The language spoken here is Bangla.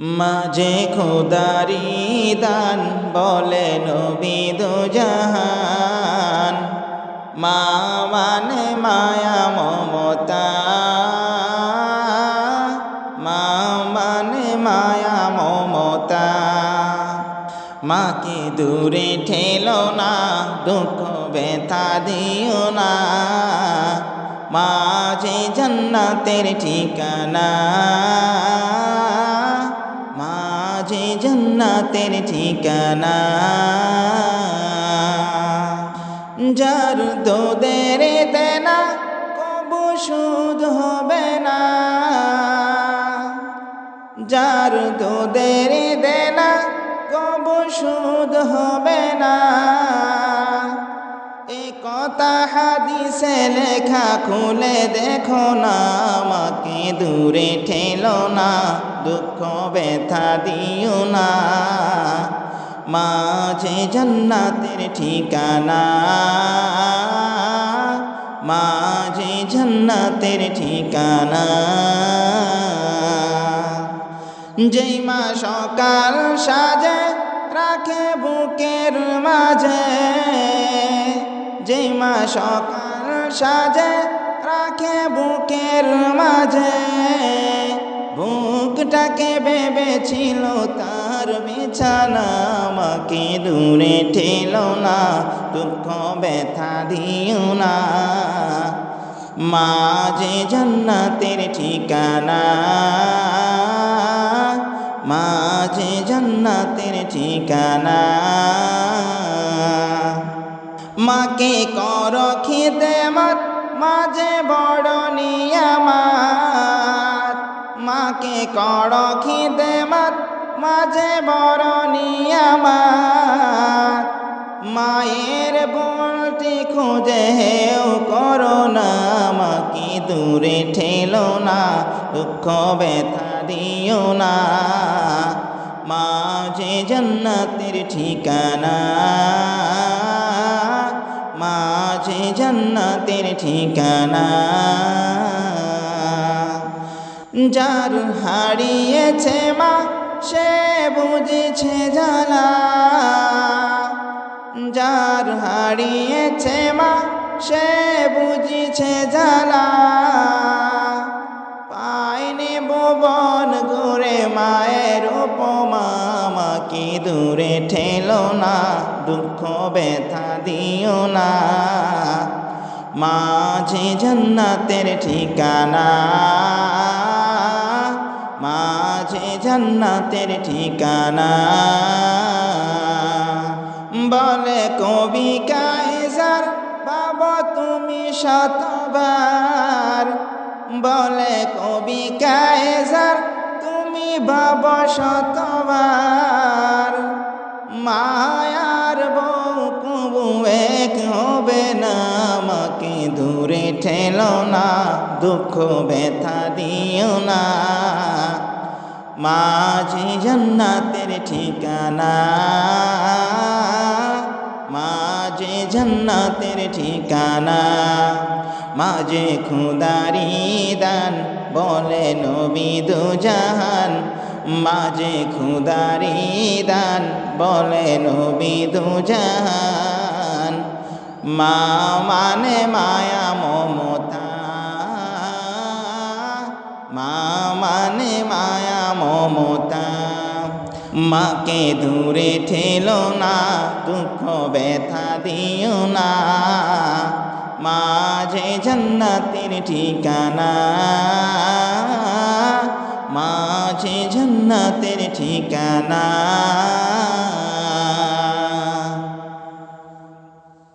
মাঝে খোদারি দান বলে নবী দু জাহান মা মানে মায়া মমতা। মা মানে মায়া মমতা। মাকে দূরে ঠেলো না, দুঃখ ব্যথা দিও না। মাঝে জান্নাতের ঠিকানা। জান্নাতের ঠিকানা। যার দোদের দেনা, কবু সুদ হবে না। যার দোদের দেনা, কবু সুদ হবে না। এ কথা হাদিসে লেখা, খুলে দেখো না, আমাকে দূরে ঠেলো না। দুঃখ ব্যথা দিও না। মাঝে জান্নাতের ঠিকানা। মাঝে জান্নাতের ঠিকানা। যেই মা সকাল সাজে রাখে বুকের মাঝে। যেই মা সকাল সাজে রাখে বুকের মাঝে। বুকটাকে ভেবেছিল, তার বিছানা আমাকে দূরে ঠেল না, দুঃখ ব্যথা দিও না। মাঝে জান্নাতের ঠিকানা মাঝে জান্নাতের ঠিকানা। মাকে কর খেতে মাঝে বড় নিয়ামাত মাকে কর খেতে মাত, মাঝে বড় মায়ের বলটি খুঁজে হেউ করো না মাকে দূরে ঠেলো না, দুঃখ ব্যথা দিও না। মাঝে জান্নাতের ঠিকানা মাঝে জান্নাতের ঠিকানা। যার হারিয়েছে মা, সে বুঝেছে জ্বালা। যার হারিয়েছে মা, সে বুঝেছে জ্বালা। পায়নি ভুবন ঘুরে, মায়ের উপমা মাকে দূরে ঠেলো না, দুঃখ ব্যথা দিও না। মাঝে জান্নাতের ঠিকানা মাঝে জান্নাতের ঠিকানা। বলে কবি কায়জার, বাবা, তুমি শতবার। বলে কবি কায়জার, তুমি বাবা শতবার। ঠেলো না, দুঃখ ব্যথা দিও না। মাঝে জান্নাতের ঠিকানা, মাঝে জান্নাতের ঠিকানা। মাঝে খুদারি দান বলে নবী দু জাহান মাঝে খুদারি দান বলে নবী দু জাহান মা মানে মায়া মমতা। মা মানে মায়া মমতা। মাকে দূরে ঠেলো না, দুঃখ ব্যথা দিও না। মাঝে জান্নাতের ঠিকানা। মাঝে জান্নাতের ঠিকানা।